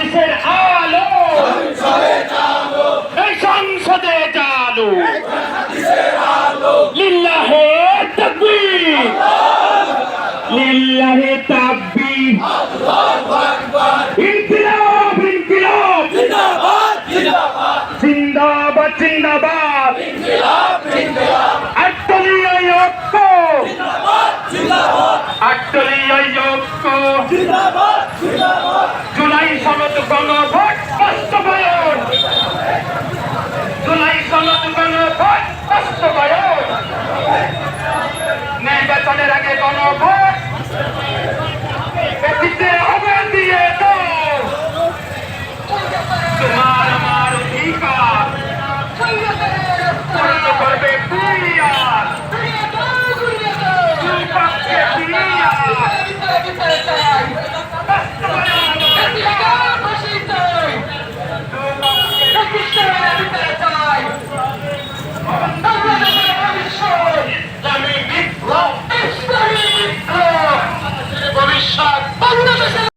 হাদিসের আলো। এই সংসদে চালু। লিল্লাহে তাকবি লিল্লাহে তাকবি ইনকিলাব ইনকিলাব। জিন্দাবাদ জিন্দাবাদ। ঐক্য। জিন্দাবাদ জিন্দাবাদ জুলাই সনদ গণভোট বাস্তবায়ন। জুলাই সনদ গণভোট বাস্তবায়ন। নির্বাচনের আগে গণভোট